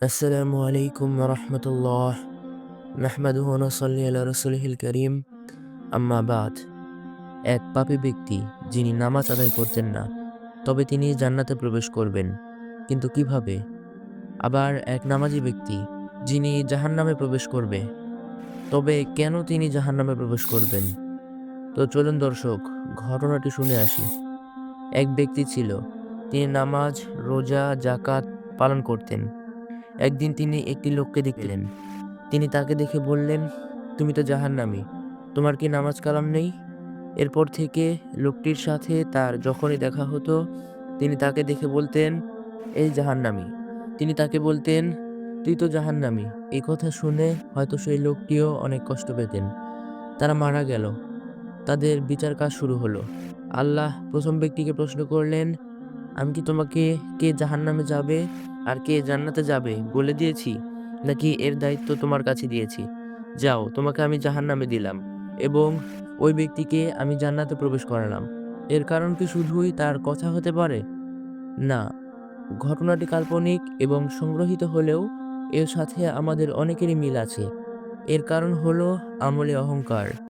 আসসালামু আলাইকুম রহমতুল্লাহ নাহমাদুহু ওয়া নুসাল্লি আলা রাসূলিহিল কারীম আম্মা বাদ এক পাপী ব্যক্তি যিনি নামাজ আদায় করতেন না, তবে তিনি জান্নাতে প্রবেশ করবেন। কিন্তু কীভাবে? আবার এক নামাজি ব্যক্তি যিনি জাহান্নামে প্রবেশ করবে, তবে কেন তিনি জাহান্নামে প্রবেশ করবেন? তো চলুন দর্শক, ঘটনাটি শুনে আসি। এক ব্যক্তি ছিল, তিনি নামাজ, রোজা জাকাত পালন করতেন। একদিন তিনি একটি লোককে দেখলেন। তিনি তাকে দেখে বললেন, তুমি তো জাহান্নামী, তোমার কি নামাজ কালাম নেই? এরপর থেকে লোকটির সাথে তার যখনই দেখা হতো, তিনি তাকে দেখে বলতেন, এই জাহান্নামী। তিনি তাকে বলতেন, তুই তো জাহান্নামী, এই কথা শুনে হয়তো সেই লোকটিও অনেক কষ্ট পেতেন। তারা মারা গেল। তাদের বিচার কাজ শুরু হলো। আল্লাহ প্রথম ব্যক্তিকে প্রশ্ন করলেন, আমি কি তোমাকে কে জাহান্নামে যাবে? আর কে জান্নাতে যাবে বলে দিয়েছি? নাকি এর দায়িত্ব তোমার কাছে দিয়েছি? যাও, তোমাকে আমি জাহান্নামে দিলাম এবং ওই ব্যক্তিকে আমি জান্নাতে প্রবেশ করালাম। এর কারণ কি শুধুই তার কথা হতে পারে? না, ঘটনাটি কাল্পনিক এবং সংগ্রহিত হলেও এর সাথে আমাদের অনেকেরই মিল আছে। এর কারণ হলো আমলে অহংকার।